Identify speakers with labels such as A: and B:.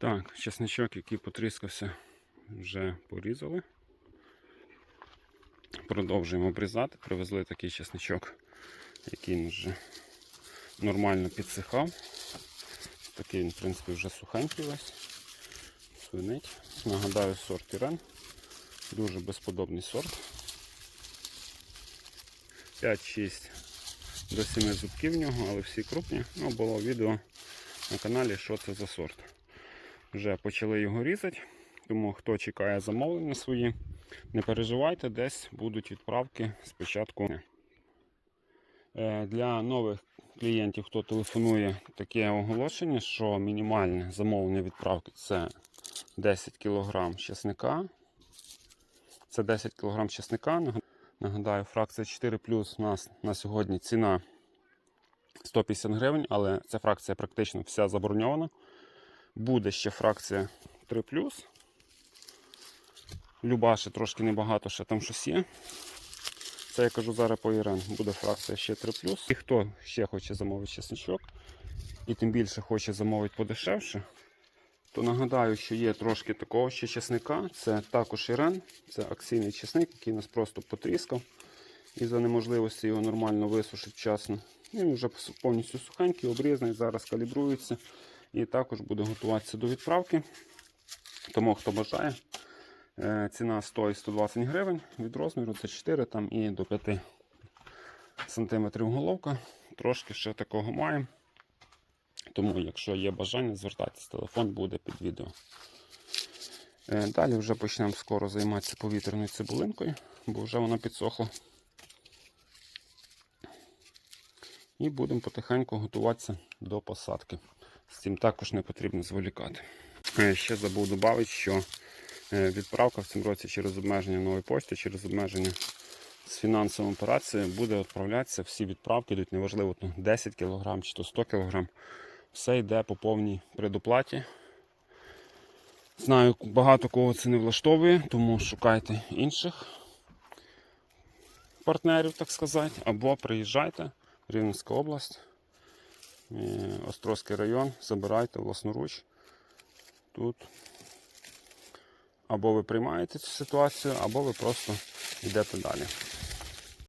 A: Так, чесничок, який потріскався, вже порізали. Продовжуємо обрізати. Привезли такий чесничок, який вже нормально підсихав. Такий він, в принципі, вже сухенький весь. Свинить. Нагадаю, сорт Ірен. Дуже безподобний сорт. 5-6 до 7 зубків в нього, але всі крупні. Ну, було відео на каналі, що це за сорт. Вже почали його різати, тому хто чекає замовлення свої, не переживайте, десь будуть відправки спочатку. Е, Для нових клієнтів, хто телефонує, таке оголошення, що мінімальне замовлення відправки це 10 кг чесника. Це 10 кг чесника. Нагадаю, фракція 4 плюс у нас на сьогодні ціна 150 гривень, але ця фракція практично вся заброньована. Буде ще фракція 3 Люба ще трошки небагато, ще там щось є. Це я кажу зараз по Ірен. Буде фракція ще 3 І хто ще хоче замовити чесничок, і тим більше хоче замовити подешевше, то нагадаю, що є трошки такого ще чесника. Це також Ірен, це акційний чесник, який нас просто потріскав. І за неможливості його нормально висушити вчасно. Він вже повністю сухенький, обрізаний, зараз калібрується. І також буде готуватися до відправки. Тому хто бажає, е, ціна стоїть 120 гривень від розміру, це 4 там і до 5 см головка. Трошки ще такого маємо. Тому, якщо є бажання, звертайтесь, телефон буде під відео. Е, Далі вже почнемо скоро займатися повітряною цибулинкою, бо вже вона підсохла. І будемо потихеньку готуватися до посадки. З цим також не потрібно зволікати. Е, Ще забув додати, що е, відправка в цьому році через обмеження нової пошти, через обмеження з фінансовою операцією буде відправлятися. Всі відправки йдуть, неважливо то 10 кг чи то 100 кг. Все йде по повній предоплаті. Знаю, багато кого це не влаштовує, тому шукайте інших партнерів, так сказати, або приїжджайте, Рівненська область, Острозький район, забирайте власноруч. Тут або ви приймаєте цю ситуацію, або ви просто йдете далі.